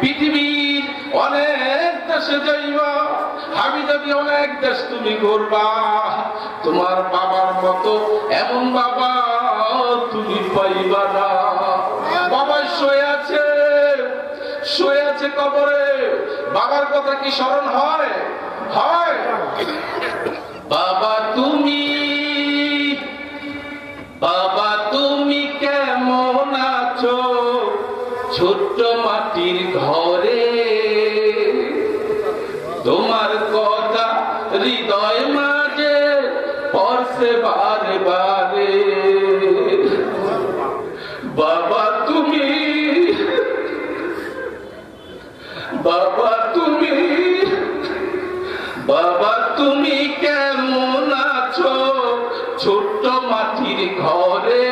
পৃথিবীর অনেক দেশে যাইবা, আমি যদি অনেক দেশ তুমি করবা তোমার বাবার মতো এমন বাবা তুমি পাইবা না। বাবা শুয়ে আছে শুয়ে আছে কবরে। বাবার কথা কি স্মরণ হয়? হয়। ছোট্ট মাটির ঘরে। তোমার কথা হৃদয় মাঝে, পরশে বারে বারে। বাবা তুমি বাবা তুমি বাবা তুমি কেমন আছো? ছোট্ট মাটির ঘরে।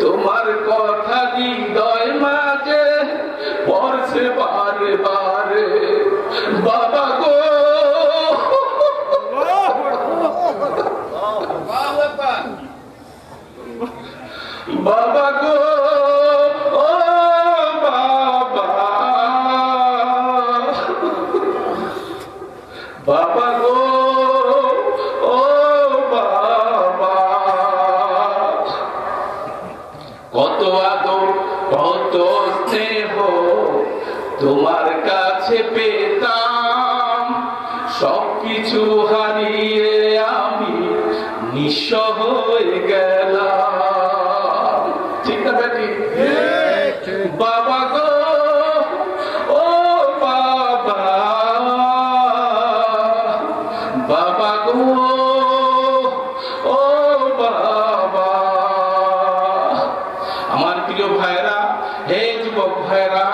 তোমার কথা হৃদয় কত তোমার কাছে পেতাম। সবকিছু হারিয়ে হয়ে গেলাম। ঠিক না বেটি? বাবা গো ও বাবা। বাবা গো ও বাবা। আমার প্রিয় ভাইরা হে যুবক ভাইরা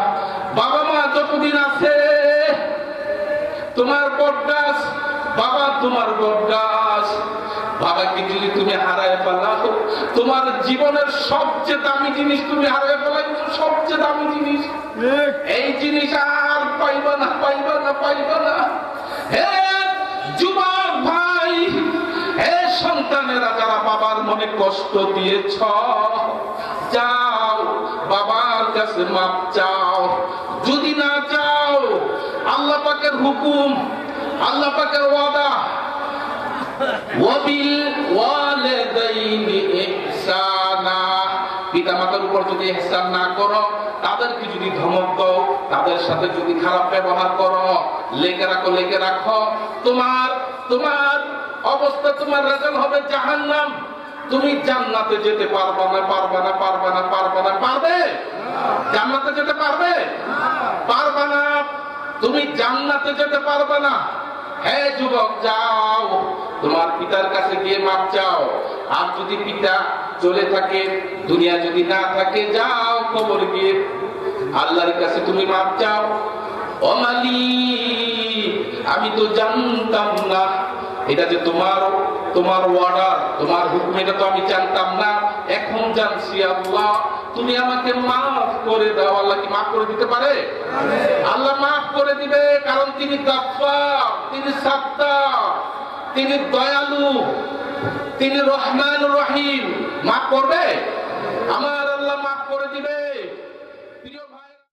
বাবা মা যতদিন আছে তোমার বটগাছ বাবা তোমার বাবাকে যদি তুমি হারায় তোমার জীবনের সবচেয়ে দামি জিনিস তুমি হারায় ফেলাইছো সবচেয়ে দামি জিনিস এই জিনিস আর পাইবা না পাইবা না পাইবা না। হে যুবক ভাই হে সন্তানেরা যারা বাবার মনে কষ্ট দিয়েছ যাও বাবার কাছে মাপ চাও। যদি না চাও আল্লাহ পাকের হুকুম আল্লাহ পাকের ওয়াদা উপর যদি ইহসান না করো, তাদেরকে যদি ধমক দাও, তাদের সাথে যদি খারাপ ব্যবহার করো লেগে রাখো লেগে রাখো, তোমার তোমার অবস্থা, তোমার রেজাল্ট হবে তুমি জান্নাতে যেতে পারবে না পারবে না পারবে না পারবে না, পারবে? জান্নাতে যেতে পারবে? পারবে না। তুমি জান্নাতে যেতে পারবে না। হে যুবক, যাও। তোমার পিতার কাছে গিয়ে মাপ চাও। আর যদি পিতা চলে থাকে দুনিয়া যদি না থাকে যাও কবর গিয়ে। আল্লাহর কাছে তুমি মাপ চাও। অমালি আমি তো জানতাম না। এটা যে তোমার তোমার অর্ডার তোমার হুকুম এটা তো আমি জানতাম না। এখন জানছি আল্লাহ তুমি আমাকে মাফ করে দাও। আল্লাহ কি মাফ করে দিতে পারে? আল্লাহ মাফ করে দিবে কারণ তিনি তিনি সাত্তার। তিনি দয়ালু তিনি রহমান রহিম। মাফ করবে? আমার আল্লাহ মাফ